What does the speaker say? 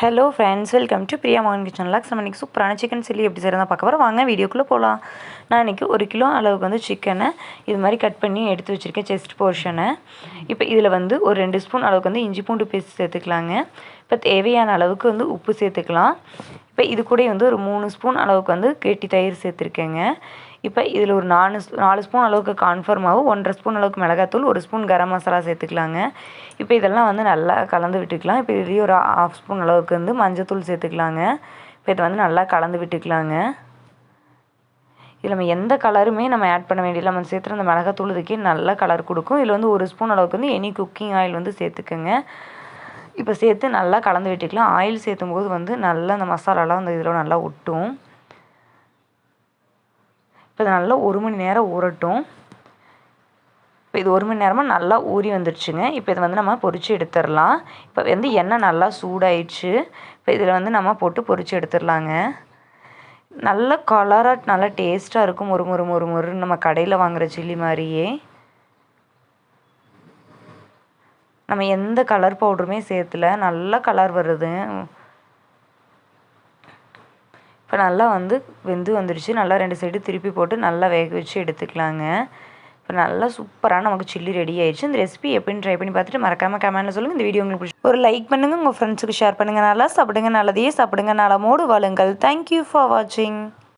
Hello friends welcome to Priya மோகன் kitchen lakhs நம்ம இன்றைக்கி சூப்பரான சிக்கன் சில்லி எப்படி சார் பார்க்க போகிறோம் வாங்க வீடியோக்குள்ளே போகலாம் நான் இன்றைக்கி ஒரு கிலோ அளவுக்கு வந்து சிக்கனை இது மாதிரி கட் பண்ணி எடுத்து வச்சுருக்கேன் செஸ்ட் போர்ஷனை இப்போ இதில் வந்து ஒரு ரெண்டு ஸ்பூன் அளவுக்கு வந்து இஞ்சி பூண்டு பேஸ்ட் சேர்த்துக்கலாங்க. இப்போ தேவையான அளவுக்கு வந்து உப்பு சேர்த்துக்கலாம். இப்போ இது கூட வந்து ஒரு மூணு ஸ்பூன் அளவுக்கு வந்து கெட்டி தயிர் சேர்த்துருக்கேங்க. இப்போ இதில் ஒரு நாலு நாலு ஸ்பூன் அளவுக்கு கான்ஃபர் ஒன்றரை ஸ்பூன் அளவுக்கு மிளகாத்தூள் ஒரு ஸ்பூன் கரம் மசாலா சேர்த்துக்கலாங்க. இப்போ இதெல்லாம் வந்து நல்லா கலந்து விட்டுக்கலாம். இப்போ இதுலேயே ஒரு ஆஃப் ஸ்பூன் அளவுக்கு வந்து மஞ்சத்தூள் சேர்த்துக்கலாங்க. இப்போ இதை வந்து நல்லா கலந்து விட்டுக்கலாங்க. இதில் நம்ம எந்த கலருமே நம்ம ஆட் பண்ண வேண்டியதில்லை. நம்ம சேர்த்துற அந்த மிளகாத்தூள் இதுக்கே நல்ல கலர் கொடுக்கும். இதில் வந்து ஒரு ஸ்பூன் அளவுக்கு வந்து எனி குக்கிங் ஆயில் வந்து சேர்த்துக்கோங்க. இப்போ சேர்த்து நல்லா கலந்து விட்டுக்கலாம். ஆயில் சேர்த்தும் போது வந்து நல்லா அந்த மசாலாலாம் அந்த இதில் நல்லா ஒட்டும். இப்போ இது நல்லா ஒரு மணி நேரம் ஊறட்டும். இப்போ இது ஒரு மணி நேரமாக நல்லா ஊறி வந்துடுச்சுங்க இப்போ இதை வந்து நம்ம பொரித்து எடுத்துடலாம். இப்போ வந்து எண்ணெய் நல்லா சூடாயிடுச்சு. இப்போ இதில் வந்து நம்ம போட்டு பொரித்து எடுத்துடலாங்க. நல்ல கலராக நல்லா டேஸ்ட்டாக இருக்கும். ஒரு முறு முறு நம்ம கடையில் வாங்குகிற சில்லி மாதிரியே. நம்ம எந்த கலர் பவுடருமே சேர்த்துல. நல்லா கலர் வருது. இப்போ நல்லா வந்து வெந்து வந்துடுச்சு. நல்லா ரெண்டு சைடு திருப்பி போட்டு நல்லா வேக வச்சு எடுத்துக்கலாங்க. இப்போ நல்லா சூப்பராக நமக்கு சில்லி ரெடி ஆயிடுச்சு. இந்த ரெசிபி எப்படின்னு ட்ரை பண்ணி பார்த்துட்டு மறக்காமல் கமெண்ட்டில் சொல்லுங்கள் இந்த வீடியோ உங்களுக்கு பிடிச்சி ஒரு லைக் பண்ணுங்கள் உங்கள் ஃப்ரெண்ட்ஸுக்கு ஷேர் பண்ணுங்கள் நல்லா சாப்பிடுங்க. நல்லதையே சாப்பிடுங்க. நலமோடு வாழுங்கள். தேங்க்யூ ஃபார் வாட்சிங்